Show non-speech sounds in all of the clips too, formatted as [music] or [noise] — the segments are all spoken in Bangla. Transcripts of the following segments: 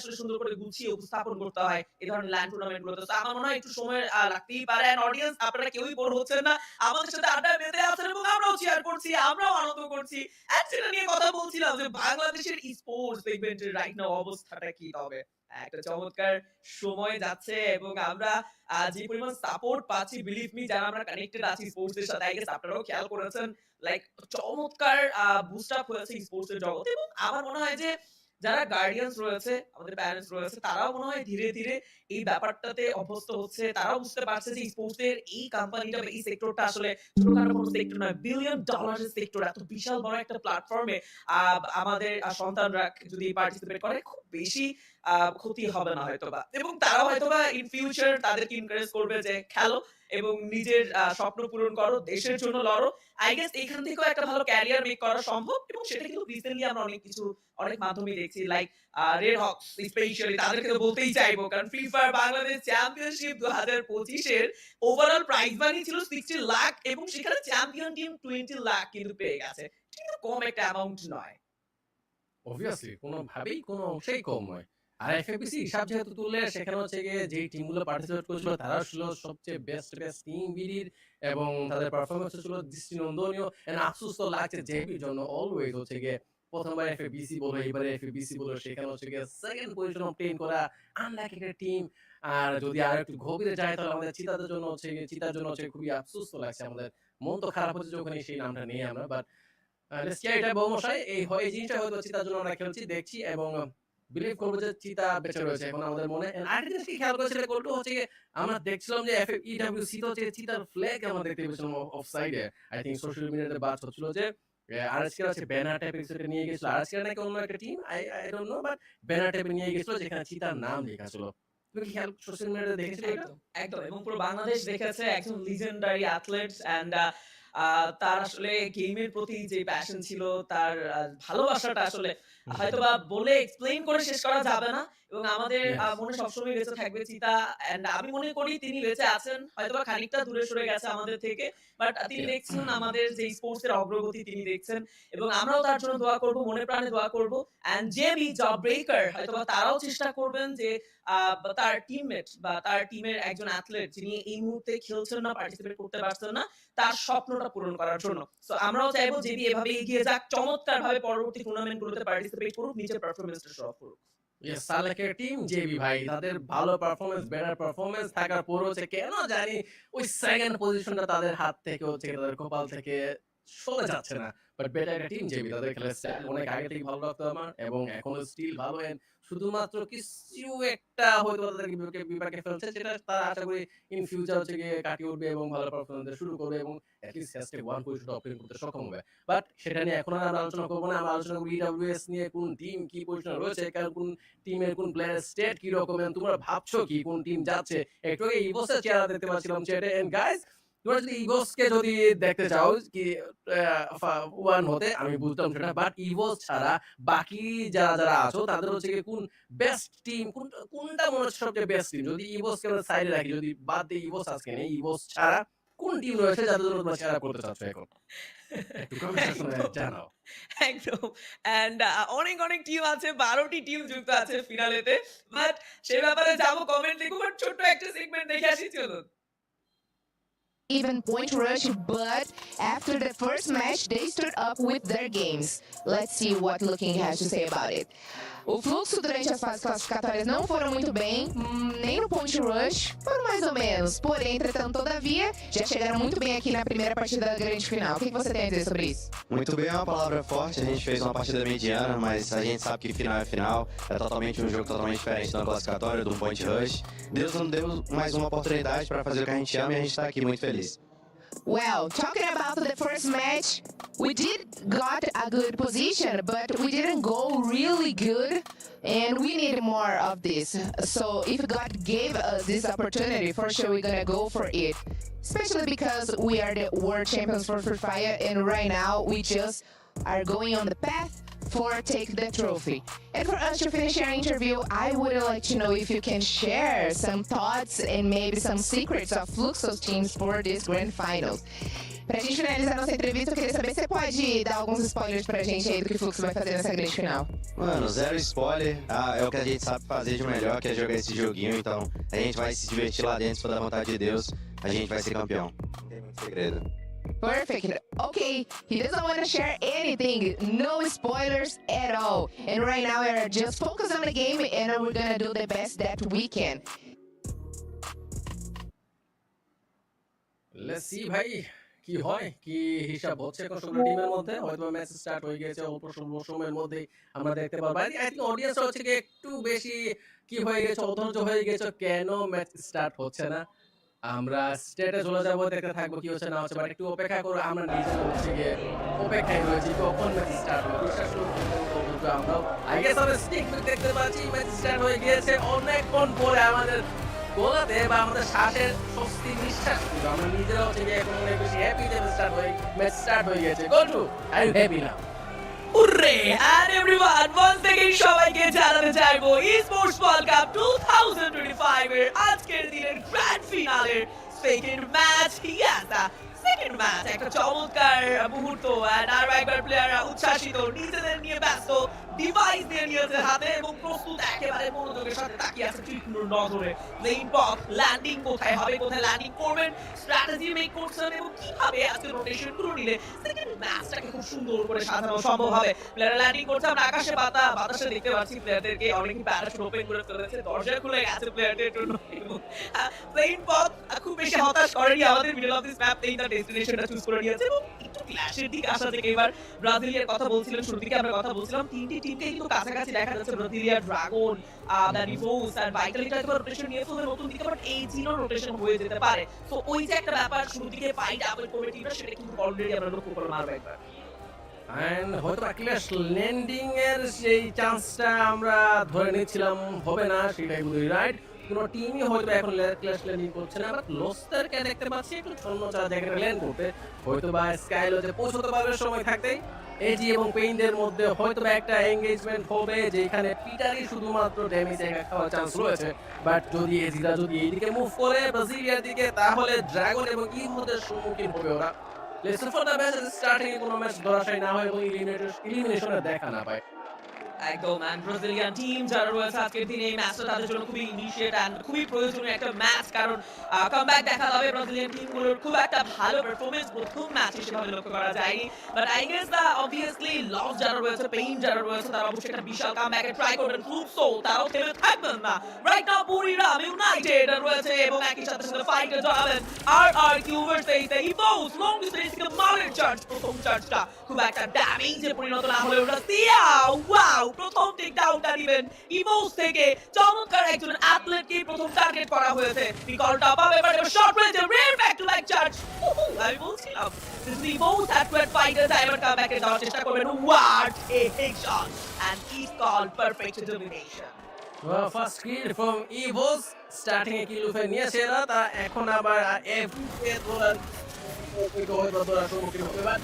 আসলে সুন্দর করে গুছিয়ে উপস্থাপন করতে হয় এই ধরনের ল্যান্ড টুর্নামেন্ট গুলোতে। তো আমার মনে হয় একটু সময় লাগতেই পারে। অডিয়েন্স আপনারা কেউই বোর হচ্ছেন না। আমাদের সাথে আড্ডা মেতে আছেন এবং আমরাও চেয়ার করছি, আমরাও আনন্দ করছি। সেটা নিয়ে কথা বলছিলাম যে বাংলাদেশের স্পোর্টস রাইট নাও অবস্থাটা কি তবে? একটা চমৎকার সময় যাচ্ছে এবং আমরা যে পরিমাণ সাপোর্ট পাচ্ছি বিলিভ মি যারা আমরা কানেক্টেড আছি স্পোর্টস এর সাথে আপনারাও খেয়াল করেছেন লাইক চমৎকার বুস্ট আপ হয়েছে স্পোর্টস এর জগতে। এবং আমার মনে হয় যে যারা গার্ডিয়ানস রয়েছে, আমাদের প্যারেন্টস রয়েছে, তারাও মনে হয় ধীরে ধীরে এই ব্যাপারটাতে অভ্যস্ত হচ্ছে। তারাও বুঝতে পারছে যে স্পোর্টস এই কোম্পানিটা এই সেক্টরটা আসলে ছোটখাটো কোনো সেক্টর নয়। বিলিয়ন ডলারের সেক্টর এত বিশাল বড় একটা প্ল্যাটফর্মে আমাদের সন্তানরা যদি পার্টিসিপেট করে, খুব বেশি ক্ষতি হবে না হয়তোবা। এবং তারাও হয়তোবা ইন ফিউচার তাদেরকে ইনকারেজ করবে যে, খেলো এবং নিজের স্বপ্ন পূরণ করো, দেশের জন্য লড়ো। আই গেস এখান থেকেও একটা ভালো ক্যারিয়ার মেক করা সম্ভব এবং সেটা কিন্তু রিসেন্টলি আমরা অনেক কিছু, অনেক মাধ্যমে দেখছি লাইক রেড হকস স্পেশালি তাদেরকে তো বলতেই চাইব, কারণ ফ্রি ফায়ার বাংলাদেশ চ্যাম্পিয়নশিপ দু হাজার পঁচিশের ওভারঅল প্রাইজ মানি ছিল সিক্সটি লাখ এবং সেখানে চ্যাম্পিয়ন টিম টোয়েন্টি লাখ কিন্তু পেয়ে গেছে। কম একটা অ্যামাউন্ট নয়। অবভিয়াসলি কোনোভাবেই কোনো অংশেই কম নয়। আর এফএপিসি হিসাব যেহেতু তুললে সেখানে হচ্ছে গিয়ে যে টিমগুলো পার্টিসিপেট করেছিল তারা ছিল সবচেয়ে বেস্ট বেস্ট টিম বিডির এবং তাদের পারফরমেন্স ছিল দৃষ্টিনন্দনীয় এন্ড আফসোস তো লাগছে জেবির জন্য অলওয়েজ হচ্ছে গিয়ে প্রথমবার এফএবিসি বলো এবারে এফএবিসি বলো সেখানে হচ্ছে গিয়ে সেকেন্ড পজিশন অবটেইন করা আনলাইক একটা টিম আর যদি আর একটু গভীরে যায় তাহলে আমাদের চিতাদের জন্য হচ্ছে চিতার জন্য হচ্ছে খুবই আফসোস তো লাগছে আমাদের মন তো খারাপ হচ্ছে যখন সেই নামটা নেই আমরা বাট এটা বমশাই এই হয় এই জিনিসটা হয়তো চিতার জন্য আমরা খেলছি দেখছি এবং বিলিভ করব যে চিতা বেঁচে রয়েছে এখন আমাদের মনে আরেকটা জিনিস কি খেয়াল হচ্ছে আমরা দেখছিলাম যে সি তো হচ্ছে চিতার ফ্ল্যাগ দেখতে পেয়েছিলাম অফ সাইডে আই থিঙ্ক সোশ্যাল মিডিয়াতে বাস হচ্ছিল যে আছে ব্যানার নিয়ে গেছিল। নাকি অন্য একটা team I I don't know but banner নিয়ে গেছিল যেখানে চিতার নাম লেখা ছিল। বাংলাদেশ লিজেন্ডারি তার আসলে গেমের প্রতি যে প্যাশন ছিল, তার ভালোবাসাটা আসলে হয়তোবা বলে এক্সপ্লেইন করে শেষ করা যাবে না এবং আমাদের মনে সবসময় বেঁচে থাকবে চিতা এন্ড আমি মনে করি তিনি বেঁচে আছেন হয়তোবা খানিকটা দূরে সরে গেছে আমাদের থেকে বাট তিনি দেখছেন আমাদের যে স্পোর্টস এর অগ্রগতি তিনি দেখছেন এবং আমরাও তার জন্য দোয়া করব মনে প্রাণে দোয়া করব এন্ড বি জব ব্রেকার হয়তোবা তারাও চেষ্টা করবেন যে আহ, তার টিমমেট বা তার টিমের একজন অ্যাথলেট যিনি এই মুহূর্তে খেলছেন না পার্টিসিপেট করতে পারছেন না তার স্বপ্নটা পূরণ করার জন্য। তো আমরাও চাইব যে এভাবে এগিয়ে যাক চমৎকার ভাবে পরবর্তী টুর্নামেন্ট গুলোতে পার্টিসিপেট করুক নিজের পারফরমেন্সটা শো অফ করুক। সালেকের টিম জেবি ভাই, তাদের ভালো পারফরমেন্স বেটার পারফরমেন্স থাকার পর হচ্ছে কেন জানি ওই সেকেন্ড পজিশনটা তাদের হাত থেকে হচ্ছে তাদের কপাল থেকে সরে যাচ্ছে না। বাট বেটার একটা টিম জেবি তাদের খেলার স্টাইল অনেক আগে থেকে ভালো লাগতো আমার, এবং এখনও স্টিল ভালো। And শুধুমাত্র কিছু একটা হয়তো তাদের বিপক্ষে বিপাকে ফেলছে যেটা তারা আশা করি ইন ফিউচার হচ্ছে গিয়ে কাটিয়ে উঠবে এবং ভালো পারফরমেন্স শুরু করবে এবং অ্যাটলিস্ট ওয়ান করতে সক্ষম হবে। বাট সেটা নিয়ে এখন আর আলোচনা করব না, আমরা আলোচনা করব ইডব্লিউএস নিয়ে, কোন টিম কি পজিশনে রয়েছে কোন টিমের কোন প্লেয়ার স্টেট কি রকম তোমরা ভাবছ কি কোন টিম যাচ্ছে? একটু আগে ইভোসের চেহারা দেখতে পাচ্ছিলাম চ্যাটে এন্ড গাইস তোমরা যদি ইভোসকে যদি দেখতে চাও কি ওয়ান হতে আমি বুঝতাম সেটা বাট ইভোস ছাড়া বাকি যারা যারা আছো তাদের হচ্ছে কি কোন বেস্ট টিম কোন কোনটা মনে হচ্ছে সবচেয়ে বেস্ট টিম যদি ইভোসকে আমরা সাইডে রাখি যদি বাদ দিয়ে ইভোস আজকে নেই ইভোস ছাড়া কোন টিম রয়েছে যাদের জন্য তোমরা করতে চাচ্ছ এখন? জানাও। একদম। এন্ড অনেক অনেক টিম আছে বারোটি টিম যুক্ত আছে ফিনালেতে বাট সে ব্যাপারে যাব কমেন্ট লিখব বাট ছোট্ট একটা সেগমেন্ট দেখে আসি চলুন। Even point rush, but after the first match, they stood up with their games. Let's see what Looking has to say about it. O fluxo durante as fases classificatórias não foram muito bem, hum, nem no point rush, foram mais ou menos. Porém, entretanto, todavia, já chegaram muito bem aqui na primeira partida da grande final. O que você tem a dizer sobre isso? Muito bem é uma palavra forte, a gente fez uma partida mediana, mas a gente sabe que final é final, é totalmente um jogo totalmente diferente do classificatório, do point rush. Deus nos deu mais uma oportunidade para fazer o que a gente ama e a gente está aqui muito feliz. Well, talking about the first match, we did got a good position, but we didn't go really good, and we need more of this. So if God gave us this opportunity, for sure we're gonna go for it. Especially because we are the world champions for Free Fire, and right now we just are going on the path for take the trophy. And for us to finish our interview, I would like to know if you can share some thoughts and maybe some secrets of Fluxos teams for this grand finals. Pra gente finalizar nossa entrevista, eu queria saber se você pode dar alguns spoilers pra gente aí do que o Fluxo vai fazer nessa grande final. Mano, zero spoiler. Ah, é o que a gente sabe fazer de melhor, que é jogar esse joguinho. Então, a gente vai se divertir lá dentro, se for da vontade de Deus. A gente vai ser campeão. Não tem muito segredo. Perfect. Okay, he doesn't want to share anything. No spoilers at all. And right now we're just focused on the game and we're gonna do the best that we can. Let's see ভাই কি হয় কি হিসাব হচ্ছে এখন সবগুলো টিমের মধ্যে হয়তো ম্যাচ স্টার্ট হয়ে গেছে অল্প সময়ের মধ্যে আমরা দেখতে পারব আই থিঙ্ক অডিয়েন্স হচ্ছে একটু বেশি কি হয়ে গেছে অধৈর্য হয়ে গেছে কেন ম্যাচ স্টার্ট হচ্ছে না আমরা স্টেটে চলে যাব, দেখতে থাকব কি হচ্ছে না হচ্ছে বাট একটু অপেক্ষা করো, আমরা নিজেরা হচ্ছে গিয়ে অপেক্ষায় রয়েছি, কখন ম্যাচ স্টার্ট হবে, বিশ্বাস অধৈর্য আমরাও আই গেস আমরা স্টিক দেখতে পাচ্ছি ম্যাচ স্টার্ট হয়ে গিয়েছে, অনেকক্ষণ পরে আমাদের গোলাতে বা আমাদের শ্বাসের স্বস্তি নিঃশ্বাস, কিন্তু আমরা নিজেরা হচ্ছে গিয়ে এখন অনেক বেশি হ্যাপি যে স্টার্ট হয়ে ম্যাচ স্টার্ট হয়ে গেছে go to I am happy now hurray! And everyone once again সবাইকে জানাতে চাইব ই স্পোর্টস ওয়ার্ল্ড কাপ 2025 এর আজকের দিনের গ্র্যান্ড ফিনালের সেকেন্ড ম্যাচ ইয়াসা সেকেন্ড ম্যাচ একটা চমৎকার মুহূর্ত আরও একবার প্লেয়াররা উচ্ছ্বাসিত, নিজেদের নিয়ে ব্যস্ত ডিভাইস দিয়ে নিয়েছে হাতে, এবং প্রস্তুত একেবারে মনোযোগের সাথে তাকিয়ে আছে তীক্ষ্ণ নজরে। প্লেইং পথ ল্যান্ডিং কোথায় হবে, কোথায় ল্যান্ডিং করবেন স্ট্র্যাটেজি মেক করছেন, এবং কীভাবে আজকে রোটেশনগুলো নিলে সেকেন্ড ম্যাচটাকে খুব সুন্দর করে সাজানো সম্ভব হবে। প্লেয়ার ল্যান্ডিং করছে, আমরা আকাশে বাতা বাতাসে দেখতে পাচ্ছি প্লেয়ারদেরকে অনেক প্যারাশুট ওপেন করে ফেলেছে, দরজা খুলে গেছে প্লেয়ারদের জন্য প্লেইং পথ খুব বেশি হতাশ করেনি আমাদের মিডল অফ দিস ম্যাপ এই তার চুজ করে নিয়েছে এবং একটু দিকে আসা থেকে এবার ব্রাজিলিয়ার কথা বলছিলেন শুরু দিকে আমরা কথা বলছিলাম, তিনটি টিমকে কিন্তু কাছাকাছি দেখা যাচ্ছে ড্রাগন আর ভাইটালিটা একবার রোটেশন নিয়ে নতুন দিকে এই রোটেশন হয়ে যেতে পারে। তো ওই যে একটা ব্যাপার শুরু টিমটা সেটা কিন্তু অলরেডি আমরা লক্ষ্য একবার। এন্ড সেই চান্সটা আমরা ধরে নিয়েছিলাম হবে না, সেটাই বুঝি রাইট টিমই হয়তো এখন ল্যান্ডিং করছে না বাট দেখতে পাচ্ছি একটু ছন্ন চার জায়গায় ল্যান্ড করতে। হয়তো বা পৌঁছতে পারবে সময় থাকতেই। এজি এবং পেইনদের মধ্যে হয়তো একটা এঙ্গেজমেন্ট হবে, যেখানে পিটারই শুধুমাত্র ড্যামেজ একা খাওয়ার চান্স রয়েছে। বাট যদি এজিরা যদি এইদিকে মুভ করে ব্রাজিলিয়ার দিকে, তাহলে ড্রাগন এবং ইভোদের সম্মুখীন হবে ওরা। ম্যাচ স্টার্টিং কোনো ম্যাচ ধরাশায়ী না হয় এবং ইলিমিনেশনের দেখা না পায়। একদম, and ব্রাজিলিয়ান টিম যারা রয়েছে আজকের দিনে এই ম্যাচটা তাদের জন্য খুবই ইনিশিয়েট এন্ড খুবই প্রয়োজনীয় একটা ম্যাচ কারণ কামব্যাক দেখা যাবে ব্রাজিলিয়ান টিমগুলোর খুব একটা ভালো পারফরমেন্স প্রথম ম্যাচে সেভাবে লক্ষ্য করা যায়নি। But I guess the obviously loss যারা রয়েছে পেইন যারা রয়েছে, তারা অবশ্যই একটা বিশাল কামব্যাকে ট্রাই করবেন। খুব সো তারাও থেমে থাকবেন না। রাইট নাও বুরিরাম ইউনাইটেড রয়েছে এবং একই সাথে সাথে ফাইটে জড়াবেন R R Q versus the Evos long distance থেকে মারের চার্জ প্রথম চার্জটা খুব একটা ড্যামেজে পরিণত না হলেও রাসিয়া ওয়াও প্রথম টেক ডাউনটা দিবেন। ইভোস থেকে চমৎকার একজন অ্যাথলেটকে প্রথম টার্গেট করা হয়েছে। বিকলটা পাবে এবার শর্ট রেঞ্জে রেন ব্যাক টু ব্যাক চার্জ আমি বলছিলাম is both athlete fighters এবার কামব্যাকে যাওয়ার চেষ্টা করবেন। What a headshot domination first kill Evos starting a kill উঠে নিয়েছে এরা, তা এখন আবার হবে। বাট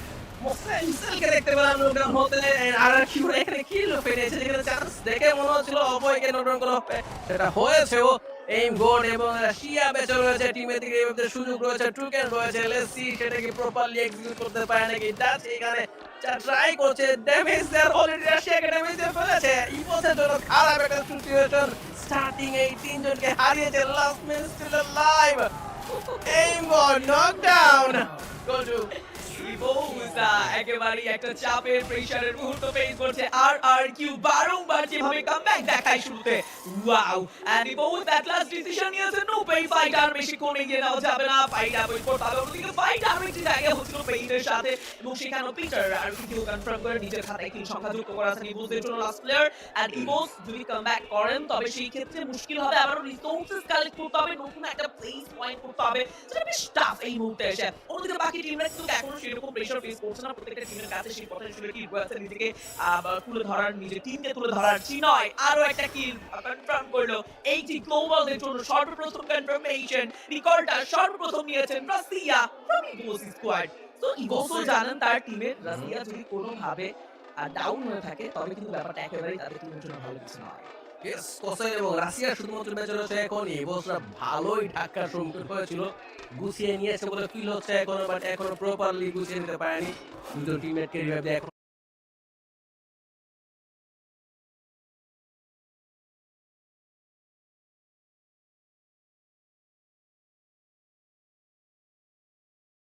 মনে হচ্ছিল অভয়কে নোটডাউন করা হবে এবং ট্রাই করছে ড্যামেজ দেওয়ার অলরেডি রাশিয়াকে ড্যামেজ দিয়ে ফেলেছে ইপোসের জন্য খারাপ একটা স্টার্টিং এই তিনজনকে হারিয়েছে last man still live aim তবে সেই ক্ষেত্রে মুশকিল হবে আবার রিসোর্সেস কালেক্ট করতে হবে। নতুন একটা এই মুহূর্তে এসে। অন্যদিকে বাকি টিমরা সেরকম প্রেশার ফেস করছে না, প্রত্যেকটা টিমের কাছে সেই পটেনশিয়ালিটি রয়েছে নিজেকে তুলে ধরার, নিজের টিমকে তুলে ধরার চিনয়, আরও একটা কিল কনফার্ম করল। এইটি গ্লোবালের জন্য সর্বপ্রথম কনফার্মেশন রিকলটা সর্বপ্রথম নিয়েছেন রাশিয়া ফ্রম ইগোস স্কোয়াড তো ইগোসও জানেন তার টিমের রাশিয়া যদি কোনোভাবে ডাউন হয়ে থাকে, তবে কিন্তু ব্যাপারটা একেবারেই তাদের টিমের জন্য ভালো কিছু নয়। কোসাই এবং রাশিয়া শুধুমাত্র ম্যাচ রয়েছে এখন এবছর ভালোই ধাক্কার সম্মুখীন হয়েছিল। গুছিয়ে নিয়েছে বলে ফিল হচ্ছে এখনও বাট এখনও প্রপারলি গুছিয়ে নিতে পারেনি। টিমমেটকে রিভাইভ দিয়ে এখন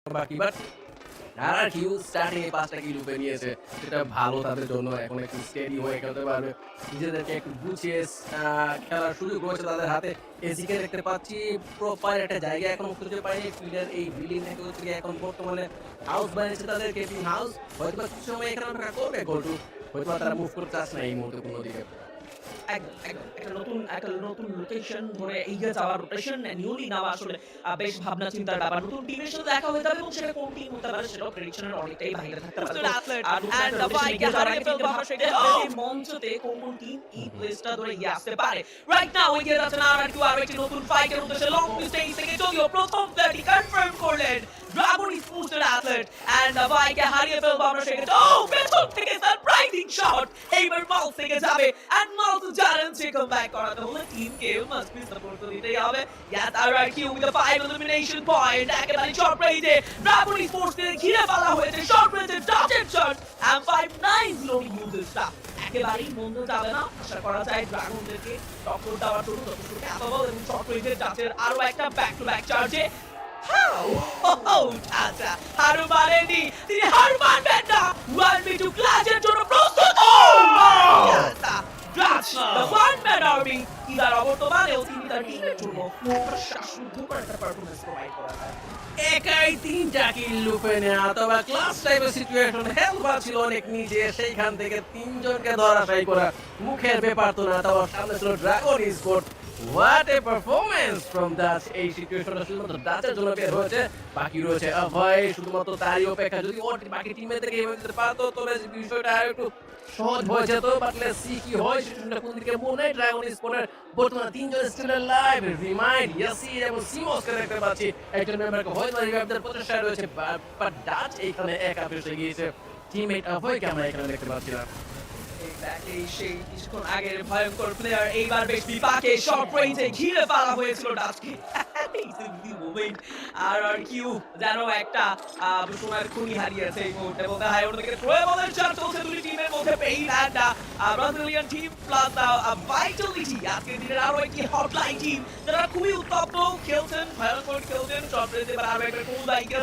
বাকি বাট আর কিউ স্টার্টিং এ পাঁচটা নিয়েছে, সেটা ভালো তাদের জন্য, এখন একটু স্টেডি হয়ে খেলতে পারবে। নিজেদেরকে একটু গুছিয়ে খেলার সুযোগ রয়েছে তাদের হাতে। এসিকে দেখতে পাচ্ছি প্রপার একটা জায়গা এখন খুঁজে পাইনি ফিল্ডের এই বিল্ডিং থেকে হচ্ছে এখন বর্তমানে হাউস বানিয়েছে তাদের কেপিং হাউস হয়তো কিছু সময় এখানে করবে গোলটু হয়তো তারা মুভ করতে চাচ্ছে না এই মুহূর্তে কোনো দিকে। একটা নতুন একটা নতুন লোকেশন ধরে এগিয়ে যাওয়ার রোটেশন নিউলি নেওয়া আসলে বেশ ভাবনা চিন্তার ব্যাপার। নতুন টিমের সাথে দেখা হয়ে যাবে এবং সেটা কোন টিম হতে পারে সেটাও প্রেডিকশনের অনেকটাই বাইরে থাকতে পারে। মঞ্চতে কোন কোন টিম এই প্লেসটা ধরে এগিয়ে আসতে পারে। রাইট নাও এগিয়ে যাচ্ছে না আর একটু আরও একটি নতুন ফাইটের উদ্দেশ্যে লং ডিস্টেন্স থেকে যদিও প্রথম প্লেয়ারটি কনফার্ম করলেন Dragon is posted athlete and the বাইকে হারিয়ে ফেলব আমরা সেক্ষেত্রে ও পেছন থেকে সারপ্রাইজিং শট এইবার মাউস থেকে যাবে এন্ড মাউস জানেন যে কাম ব্যাক করাতে হলে টিমকে মাস্ট বি সাপোর্ট তো দিতেই হবে ইয়াত R R Q with the five elimination point একেবারে শর্ট রেঞ্জে ড্রাগন ইজ পোস্টেড ঘিরে ফেলা হয়েছে শর্ট রেঞ্জে ডাচের shot and five nine slow uses stuff একেবারেই মন্দ যাবে না আশা করা যায় ড্রাগনদেরকে টক্কর দেওয়ার জন্য যথেষ্ট ক্যাপাবল এবং শর্ট রেঞ্জের ডাচের আরও একটা ব্যাক টু ব্যাক চার্জে How? Oh, চাচা হার মানেনি তিনি হার মানবেন না ওয়ান বি টু ক্লাসের জন্য প্রস্তুত চাচা class the one man army either অবর্তমানেও তিনি তার টিমের জন্য শ্বাসরুদ্ধ একটা পারফরমেন্স প্রোভাইড করা একাই তিনটা কিল লুপে নেওয়া অথবা ক্লাস টাইপের সিচুয়েশন হেল্প ছিল অনেক নিচে সেইখান থেকে তিনজনকে ধরাশাই করা। মুখের ব্যাপার তো না তবে সামনে ছিল Dragon sport what a performance from Dutch এই সিচুয়েশনটা শুধুমাত্র ডাচের জন্য বের হয়েছে। বাকি রয়েছে অভয় শুধুমাত্র তারই অপেক্ষা। যদি ওর বাকি টিমমেটদেরকে এভাবে দিতে পারতো, তবে বিষয়টা একটু সহজ হয়ে যেত। বাট লেটস সি কি হয়। সেটা কোন দিকে মনে ড্রাগন স্পোর্টের বর্তমানে তিনজন স্টিল লাইভ রিমাইন্ড ইয়াসি এবং সিমোসকে দেখতে পাচ্ছি। একজন মেম্বারকে হয়তো রিভাইভ দেওয়ার প্রচেষ্টা রয়েছে। বাট ডাচ এইখানে একা ফেসে গিয়েছে। টিমমেট অভয়কে আমরা এখানে দেখতে পাচ্ছি এক্স্যাক্টলি সেই কিছুক্ষণ আগের ভয়ঙ্কর প্লেয়ার এইবার বেশ বিপাকে শর্ট রেঞ্জে ঘিরে ফেলা হয়েছিল ডাচকে আর আর কিউ যেন একটা সময়ের খুনি হারিয়েছে এই মুহূর্তে। এবং হাই ওদিকে প্রয়োগের চার চলছে দুই টিমের মধ্যে। Pain and Brazilian team plus Vitality আজকের দিনের আরও একটি হটলাইন টিম যারা খুবই উত্তপ্ত। খেলছেন, ভয়ঙ্কর খেলছেন। শর্ট আরও একটা কোন বাইকে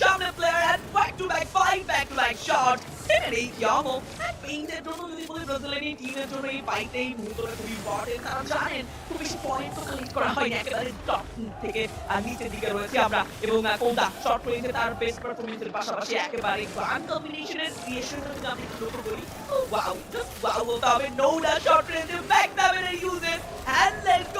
সামনে player back to back five back to back shot এই কিয়ামো পেইন্টের জন্য যদি বলি ব্রাজিলিয়ান টিমের জন্য এই ফাইটে এই মুহূর্তটা খুবই ইম্পর্টেন্ট তারা জানেন খুব বেশি পয়েন্ট তো কালেক্ট করা হয়নি একেবারে টপ থেকে নিচের দিকে রয়েছে আমরা এবং আহ, শর্ট রেঞ্জে তার বেস্ট পারফরমেন্সের পাশাপাশি একেবারে গান কম্বিনেশনের ক্রিয়েশনটা যদি আমি লক্ষ্য করি ওয়াও জাস্ট ওয়াও বলতে হবে নোডা শর্ট রেঞ্জে back দাবেন use it and let's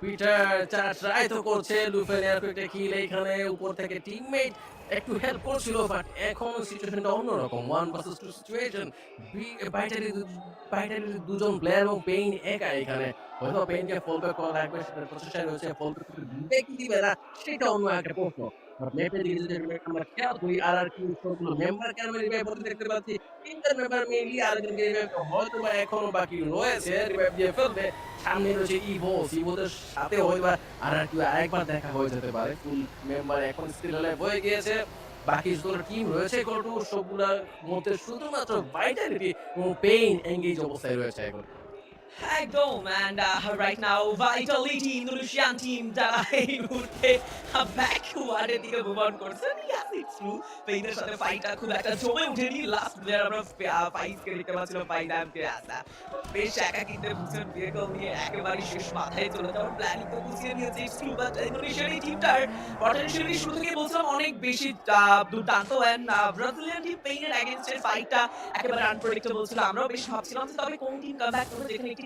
Peter try তো করছে এইখানে উপর থেকে একটু হেল্প করছিল বাট এখন সিচুয়েশনটা সিচুয়েশন দুজন প্লেয়ার এবং পেইন একা এখানে হয়তো রয়েছে দিবে কি দিবে না সেটা অন্য একটা প্রশ্ন যদি আমরা খেয়াল করি আর আর কি মেম্বার কেন রিভাইভ দেখতে পাচ্ছি তিনজন মেম্বার মেনলি আরেকজনকে রিভাইভ হয়তো বা এখনও বাকি রয়েছে রিভাইভ দিয়ে ফেলবে সামনে রয়েছে সাথে হয়তো আর আর কি আরেকবার দেখা হয়ে যেতে পারে ফুল মেম্বার এখন স্টিল হয়ে গিয়েছে বাকি যতগুলো টিম রয়েছে কটু সবগুলোর মধ্যে শুধুমাত্র ভাইটালিটি পেইন এঙ্গেজ অবস্থায় রয়েছে এখন একদম uh, right now vitality Indonesian team যারা এই মুহূর্তে ব্যাকওয়ার্ডের দিকে মুভ করছে একেবারে শেষ মাথায় অনেক বেশি দুর্দান্ত ছিল আমরাও বেশ ভাবছিলাম যে তবে কোন টিম যেখানে একটি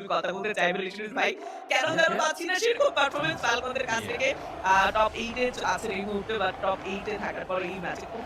আমি কথা বলতে চাইব লিশিস ভাই কেন যেন পাচ্ছি না সেরকম পারফরমেন্স ফ্যালকনের কাছ থেকে টপ এইটে আছে এই মুহূর্তে বা টপ এইটে থাকার পর এই ম্যাচে খুব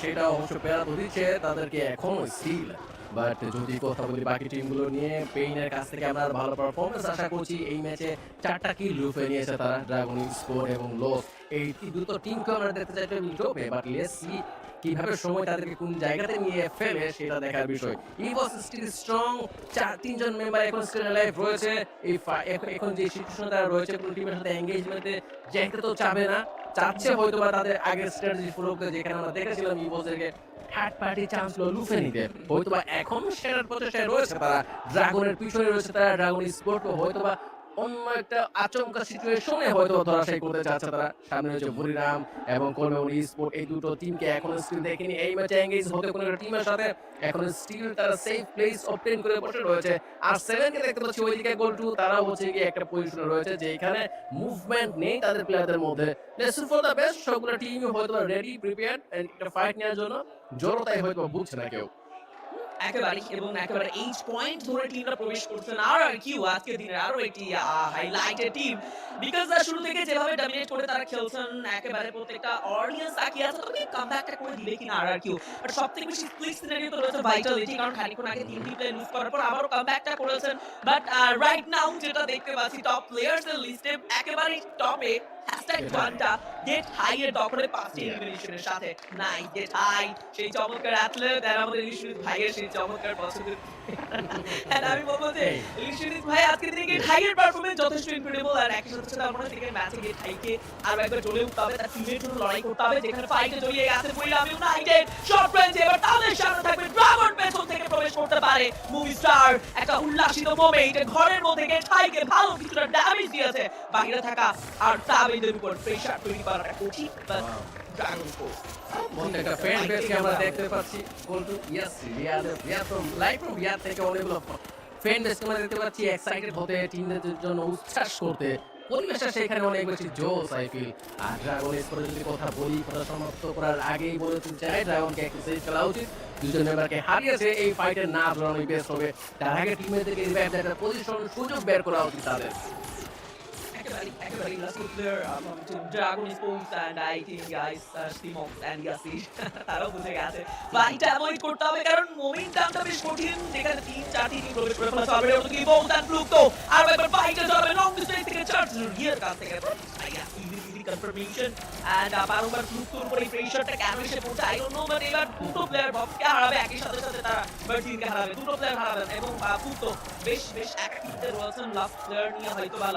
সেটা অবশ্য পেরা দিচ্ছে তাদেরকে এখনও স্টিল বাট যদি কথা বলি বাকি টিমগুলো নিয়ে পেইনের কাছ থেকে আমরা ভালো পারফরমেন্স আশা করছি। এই ম্যাচে চারটা কিল লুফে নিয়েছে তারা ড্রাগন স্কোর এবং লস এই দুটো টিমকে আমরা দেখতে চাইতে টপে বাট লেটস সি কীভাবে সময় তাদেরকে কোন জায়গাতে নিয়ে ফেলে সেটা দেখার বিষয়। ইভস স্টিল স্ট্রং চার, তিনজন মেম্বার এখন স্টিল লাইফ রয়েছে। এই এখন- যে সিচুয়েশন তারা রয়েছে কোন টিমের সাথে এঙ্গেজমেন্টে যেতে তো চাবে না। চাচ্ছে হয়তো বা তাদের আগের স্ট্র্যাটেজি ফলো করে যেখানে আমরা দেখেছিলাম ইভোসেরকে থার্ড পার্টি চান্সগুলো লুফে নিতে। হয়তো বা এখন সেটার প্রচেষ্টায় রয়েছে, তারা ড্রাগনের পিছনে রয়েছে, তারা ড্রাগন স্পোর্ট হয়তো বা অন্য একটা আচমকা সিচুয়েশনে হয়তো ধরাশায়ী করতে চাচ্ছে তারা। সামনে রয়েছে বুরিরাম এবং কলমেমন স্পোর্ট। এই দুটো টিমকে এখনও স্টিল দেখেনি। এই ম্যাচে এঙ্গেজ হতে কোনো টিমের সাথে এখন স্টিল তারা সেফ প্লেস অবটেন করে বসে রয়েছে। আর সেভেন কে দেখতে পাচ্ছি ওইদিকে গোল টু তারা হচ্ছে গিয়ে একটা পজিশনে রয়েছে যে এখানে মুভমেন্ট নেই তাদের প্লেয়ারদের মধ্যে। লেটস ফর দ্য বেস্ট সবগুলো টিম হয়তো রেডি প্রিপেয়ার্ড একটা ফাইট নেওয়ার জন্য। জড়তাই হয়তো বুঝছে না কেউ। একেবারে এবং একেবারে এইচ পয়েন্ট ধরে টিমটা প্রবেশ করছেন আর আর কিউ আজকে দিনের আরও একটি হাইলাইটেড টিম বিকজ শুরু থেকে যেভাবে ডমিনেট করে তারা খেলছেন, একেবারে প্রত্যেকটা অডিয়েন্স তাকিয়ে আছে। তবে কামব্যাকটা করে দিবে কিনা আর আর কিউ বাট সবথেকে বেশি স্প্লিট সিনারিও তো রয়েছে ভাইটালিটি কারণ খানিকক্ষণ আগে তিনটি প্লে লুজ করার পর আবারও কামব্যাকটা করেছেন। বাট রাইট নাও যেটা দেখতে পাচ্ছি টপ প্লেয়ার্স এর লিস্টে একেবারে টপে হ্যাশট্যাগ ওয়ানটা গেট হাই এর দখলে পাঁচটি এলিমিনেশনের সাথে নাই গেট হাই সেই চমৎকার অ্যাথলেট আর আমাদের ইলিশিস ভাইয়ের সেই চমৎকার পছন্দের আমি বলব যে ইলিশিস ভাই আজকে দিনে গেট হাই এর পারফরম্যান্স যথেষ্ট ইনক্রেডিবল আর একই সাথে সাথে আমরা থেকে ম্যাচে গেট হাইকে আরও একবার জ্বলে উঠতে হবে তার টিমের জন্য লড়াই করতে হবে যেখানে ফাইটে জড়িয়ে গেছে বইরাম ইউনাইটেড শর্ট রেঞ্জ এবার তাদের সামনে থাকবে ড্রাগন পেছন থেকে প্রবেশ করতে পারে মুভি স্টার একটা উল্লাসিত মোমেন্ট ঘরের মধ্যে গেট হাইকে ভালো কিছুটা ড্যামেজ দিয়েছে। বাইরে থাকা আর তাবেদের উপর প্রেসার তৈরি করাটা কঠিন বাট ড্রাগন ফোর্স প্রত্যেকটা ফ্যান বেসকে আমরা দেখতে পাচ্ছি। টু ইয়াস Riyadh Riyadh from live from Riyadh থেকে অনেকগুলো ফ্যান বেসকে আমরা দেখতে পাচ্ছি এক্সাইটেড হতে টিমদের জন্য উচ্ছ্বাস করতে। পরিবেশটা সেখানে অনেক বেশি জোস আই ফিল আর ড্রাগন এসপরে যদি কথা বলি কথা সমাপ্ত করার আগেই বলে দিতে চাই ড্রাগনকে একটু সেভ খেলা উচিত। দুজন মেম্বারকে হারিয়েছে এই ফাইটের না জড়ানোই বেস্ট হবে। তার আগে টিমেদেরকে একটা পজিশন সুযোগ বের করা উচিত তাদের। একেবারে একেবারে last player from team Dragon Sports and I think guys uh, Stimox and Yasis [laughs] তারাও বুঝে গেছে। বাড়িটা অ্যাভয়েড করতে হবে কারণ মোমেন্টামটা বেশ কঠিন যেখানে তিন চারটি টিম প্রবেশ করে ফেলা হবে ওটা কি বহুত আর ফ্লুক তো আর একবার বাইকটা চলবে লং ডিস্টেন্স থেকে চার্জ রিয়ার কাছ থেকে। হারাবে একই সাথে সাথে তারা দুটো প্লেয়ার হারাবেন এবং বেশ বেশ অ্যাক্টিভতে রয়েছেন লাস্ট প্লেয়ার নিয়ে হয়তো বা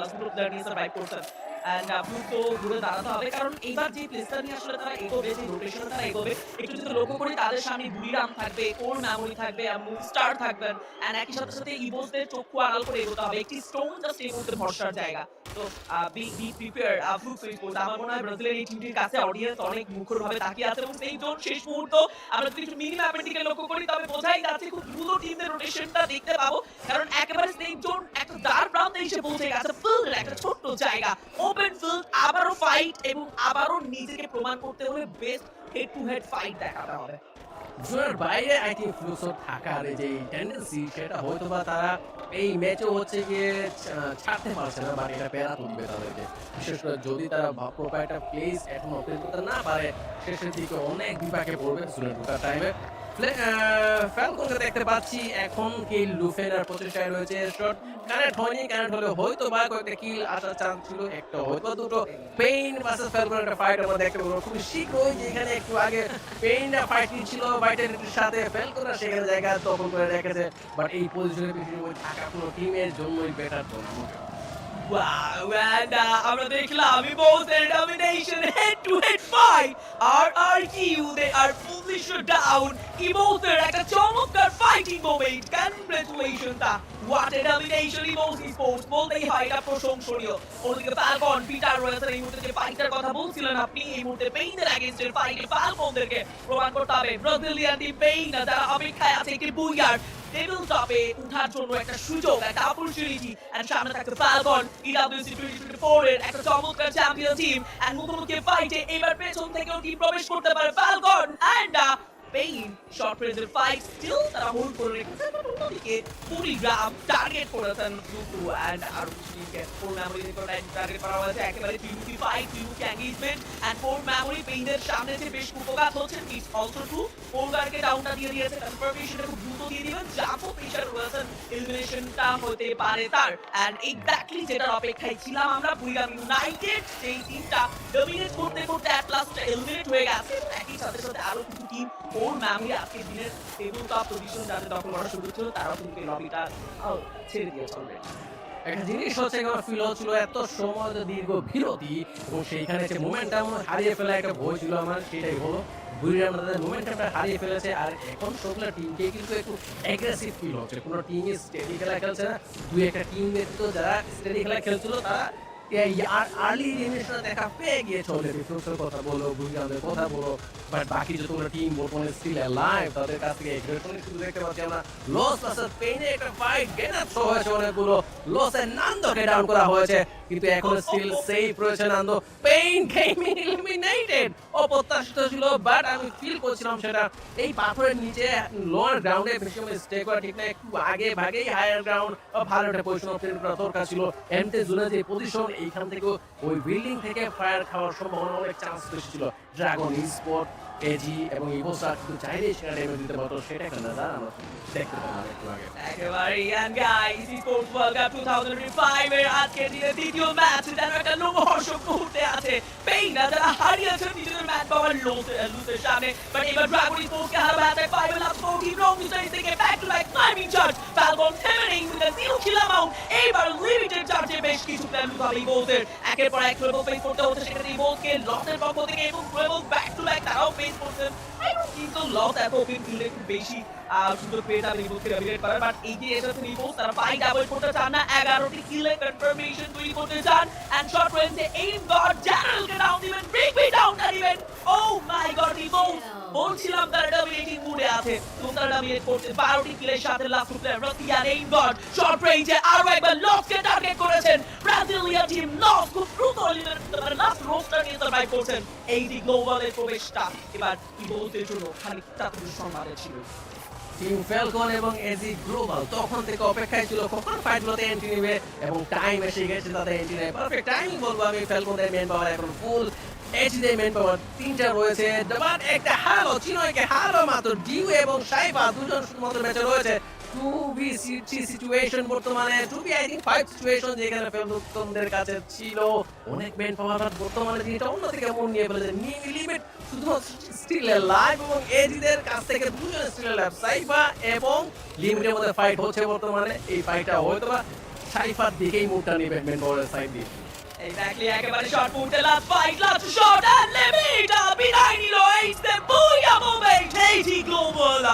করছেন এন্ড আপনি তো ঘুরে দাঁড়াতে হবে। কারণ এইবার যে প্লেসটা নিয়ে আসলে তারা এগোবে, যে রোটেশন তারা এগোবে, একটু যদি লক্ষ্য করি, তাদের সামনে বুড়িরাম থাকবে কোর মেমোরি থাকবে মুভ স্টার থাকবেন এন্ড একই সাথে সাথে ইভোসদের চক্ষু আড়াল করে এগোতে হবে। একটি স্টোন জাস্ট এই ভরসার জায়গা। দেখতে পাবো। কারণ একেবারে একটা একটা ছোট্ট জায়গা। ওপেন ফিল্ড আবারও ফাইট এবং আবারও নিজেকে প্রমাণ করতে হলে best head to head fight দেখাতে হবে। জোনের বাইরে আই থিঙ্ক থাকার যে টেন্ডেন্সি সেটা হয়তো বা তারা এই ম্যাচও হচ্ছে গিয়ে ছাড়তে পারছে না বাট এটা পেরা তুলবে তাদেরকে। বিশেষ করে যদি তারা প্রপার একটা প্লেস এখন অপেন না পারে, শেষের দিকে অনেক বিপাকে পড়বে জোনের টাইমে ফ্যালকনকে দেখতে পাচ্ছি, এখন কি লুফেনার প্রচেষ্টায় রয়েছে শট কানেক্ট হয়নি কানেক্ট হলে হয়তো বা কয়েকটা কিল আসার চান্স ছিল, একটা হয়তো দুটো। পেইন ভার্সেস ফ্যালকন একটা ফাইট আমরা দেখতে পাবো খুব শীঘ্রই যেখানে একটু আগে পেইনটা ফাইট ছিল ভাইটালিটির সাথে ফ্যালকনরা সেখানে জায়গা দখল করে রেখেছে বাট এই পজিশনে সময় থাকা কোনো টিমের জন্যই বেটার Wow, and uh, আমরা দেখলাম ইমোসের domination head to head fight R R Q they are fully shut down ইমোসের একটা চমৎকার fighting moment congratulation what a domination ইমোস sports বলতেই হয় এটা প্রশংসনীয় ওদিকে ফ্যালকন পিটার রয়েছে এই মুহূর্তে যে ফাইটার কথা বলছিলেন আপনি, এই মুহূর্তে পেইনের অ্যাগেন্স্টের ফাইটে ফ্যালকনদেরকে প্রমাণ করতে হবে। ব্রাজিলিয়ান টিম পেইন যারা অপেক্ষায় আছে একটি বুইয়ার টেবিল টপে উঠার জন্য একটা সুযোগ, একটা অপরচুনিটি এন্ড সামনে থাকছে ফ্যালকন ইডব্লিউসি 2024 এর একটা চমৎকার চ্যাম্পিয়ন টিম এন্ড মুখোমুখি ফাইটে এবার পেছন থেকেও টিম প্রবেশ করতে পারে ফ্যালকন এন্ড পেইন শর্ট রেঞ্জের ফাইট স্টিল তারা হোল্ড করে রেখেছেন বাট অন্যদিকে কুড়ি টার্গেট করেছেন দুটো এন্ড আর ফোর মেমোরি টার্গেট করা হয়েছে, একেবারে ত্রিমুখী ফাইট ত্রিমুখী এঙ্গেজমেন্ট এন্ড ফোর মেমোরি পেইনের সামনে যে বেশ উপকার হচ্ছে ইটস অলসো ট্রু ফোরগারকে ডাউনটা দিয়ে দিয়েছে কনফার্মেশনটা খুব দ্রুত দিয়ে দিবেন যাব পেশার রয়েছেন এলিমিনেশনটা হতে পারে তার। এন্ড এক্স্যাক্টলি যেটার অপেক্ষায় ছিলাম আমরা বুইগাম ইউনাইটেড সেই টিমটা ডমিনেট করতে করতে অ্যাট লাস্ট এলিমিনেট হয়ে গেছে একই সাথে সাথে আরও কিছু টিম ওর মেমোরি আজকের দিনের টেবিল টপ পজিশন যাদের দখল করা শুরু ছিল, তারাও কিন্তু লবিটা ছেড়ে দিয়েছে অলরেডি একটা জিনিস হচ্ছে আমার ফিল হচ্ছিল, এত সময় দীর্ঘ বিরতি এবং সেইখানে যে মোমেন্টাম হারিয়ে ফেলা একটা ভয় ছিল আমার, সেটাই হলো, বুড়িরা আমাদের মোমেন্টামটা হারিয়ে ফেলেছে, আর এখন সবগুলো টিমকে কিন্তু একটু অ্যাগ্রেসিভ ফিল হচ্ছে। কোনো টিমই স্টেডি খেলা খেলছে না, দুই একটা টিম তো যারা স্টেডি খেলা খেলছিল, তারা কিন্তু এখন অপ্রত্যাশিত ছিল বাট আমি ফিল করছিলাম সেটা। এই পাথরের নিচে লোয়ার গ্রাউন্ডে স্টে করা ঠিক না, একটু আগে ভাগেই হায়ার গ্রাউন্ড ভালো একটা পজিশন করা দরকার ছিল। জোনে যে পজিশন এইখান থেকে ওই বিল্ডিং থেকে ফায়ার খাওয়ার সম্ভাবনা অনেক চান্স বেশি ছিল। ড্রাগন স্পট এজি এবং ইভোসা কিন্তু চাইলে সেটা ড্যামেজ দিতে পারতো, সেটা কেন না আমরা দেখতে পেলাম একটু আগে। একেবারে young guys sports world cup 2025 এর আজকের দিনে দ্বিতীয় ম্যাচ যেন একটা লোমহর্ষক মুহূর্তে আছে। পেইনা যারা হারিয়েছেন নিজেদের ম্যাচ পাওয়ার লুসের সামনে। বাট এবার ড্রাগন স্পোর্টসকে হারাবে at 5 লাস্ট 14 রং মিসাইল থেকে back to back climbing charge Falcon hammering with a zero kill amount এইবার লিমিটেড চার্জে বেশ কিছু প্ল্যান হবে ইভোসের একের পর এক ট্রেবল ফেস করতে হচ্ছে। সেখানে ইভোসকে লসের পক্ষ থেকে এবং ট্রেবল ব্যাক টু ব্যাক তারাও ফেস করছেন কিন্তু লস এত ওপেন ফিল্ডে একটু বেশি। সুযোগ পেয়ে রিবোসকে ডমিনেট করার বাট এই যে এসেছে রিবোস তারা ফাইট অ্যাভয়েড করতে চান না, এগারোটি কিলে কনফার্মেশন তৈরি করতে চান এন্ড শর্ট রেঞ্জে এইম গড জেনারেলকে ডাউন দিবেন ব্রেক মি ডাউন দিবেন। ও মাই গড রিবোস বলছিলাম তারা ডমিনেটিং মুডে আছে, তো ডমিনেট করছে, বারোটি কিলের সাথে লাস্ট প্লেয়ার রতিয়ান এইম গড শর্ট রেঞ্জে আরও একবার লসকে টার্গেট করেছেন ব্রাজিলিয়ান টিম লস খুব দ্রুত এলিমিনেট লাস্ট রোস্টার নিয়ে সার্ভাইভ করছেন। এই যে গ্লোবালের প্রবেশটা, এবার ইবোসের জন্য খানিকটা দুঃসংবাদের ছিল। টিম ফ্যালকন এবং এজি গ্লোবাল তখন থেকে অপেক্ষায় ছিল কখন ফাইটগুলোতে এন্ট্রি নেবে এবং টাইম এসে গেছে তাদের এন্ট্রি নেয় পারফেক্ট টাইমিং বলব আমি ফ্যালকনদের মেন পাওয়ার এখন ফুল এইচডি মেন পাওয়ার তিনটা রয়েছে। একটা হারো চিনয়কে হারো মাত্র ডিউ এবং সাইফা দুজন শুধুমাত্র ম্যাচে রয়েছে। টু বি সিচুয়েশন বর্তমানে two v I think five situation যেখানে ফেলকনদের কাছে ছিল। অনেক মেন পাওয়ার বর্তমানে জিনিসটা অন্যদিকে মন নিয়ে ফেলেছে নিয়ে লিমিট শুধুমাত্র স্টিল লাইভ এবং এজিদের কাছ থেকে দুজন স্টিল লাইভ সাইফা এবং লিমিটের মধ্যে ফাইট হচ্ছে বর্তমানে। এই ফাইটটা হয়তো বা সাইফার দিকেই মুখটা নেবে মেন পাওয়ারের সাইড দিয়ে। Exactly, একেবারে শর্ট মুহূর্তে last fight last shot and limit বিদায় নিল H the booyah moment AG Global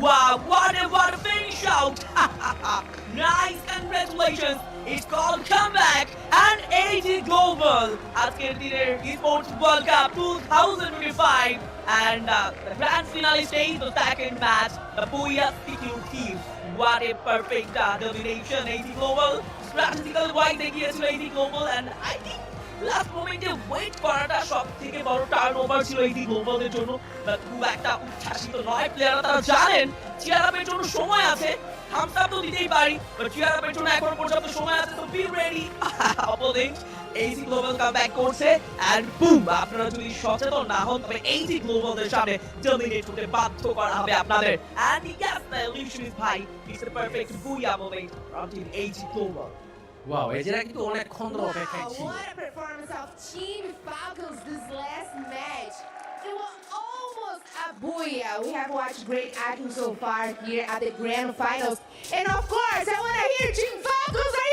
wow what a what a finish out nice congratulations it's called comeback and AG Global আজকের দিনের esports world cup 2025 and uh, the grand finale stage the second match the Booyah CQ team what a perfect uh, domination AG Global strategical wise এগিয়েছিল AG Global and I think last মোমেন্টে ওয়েট করাটা সব থেকে বড় টার্ন ওভার ছিল এই গ্লোবালের জন্য। But খুব একটা উচ্ছ্বাসিত নয় প্লেয়াররা তারা জানেন চিয়ার আপের জন্য সময় আছে থামস আপ তো দিতেই পারি বাট চিয়ার আপের জন্য এখন পর্যন্ত সময় আছে তো be ready opponent AG Global come back করছে এন্ড বুম আপনারা যদি সচেতন না হন, তবে এইজি গ্লোবালের সামনে ডমিনেট করতে বাধ্য করা হবে আপনাদের। And yes the illusion is ভাই it's a perfect booyah moment from team AG Global wow এজিরা কিন্তু অনেকক্ষণ ধরে Wow, অপেক্ষায় ছিল what a performance of Team Falcons this last match. It was almost a booyah. We have watched great acting so far here at the grand finals. And of course, I want to hear Team Falcons. Are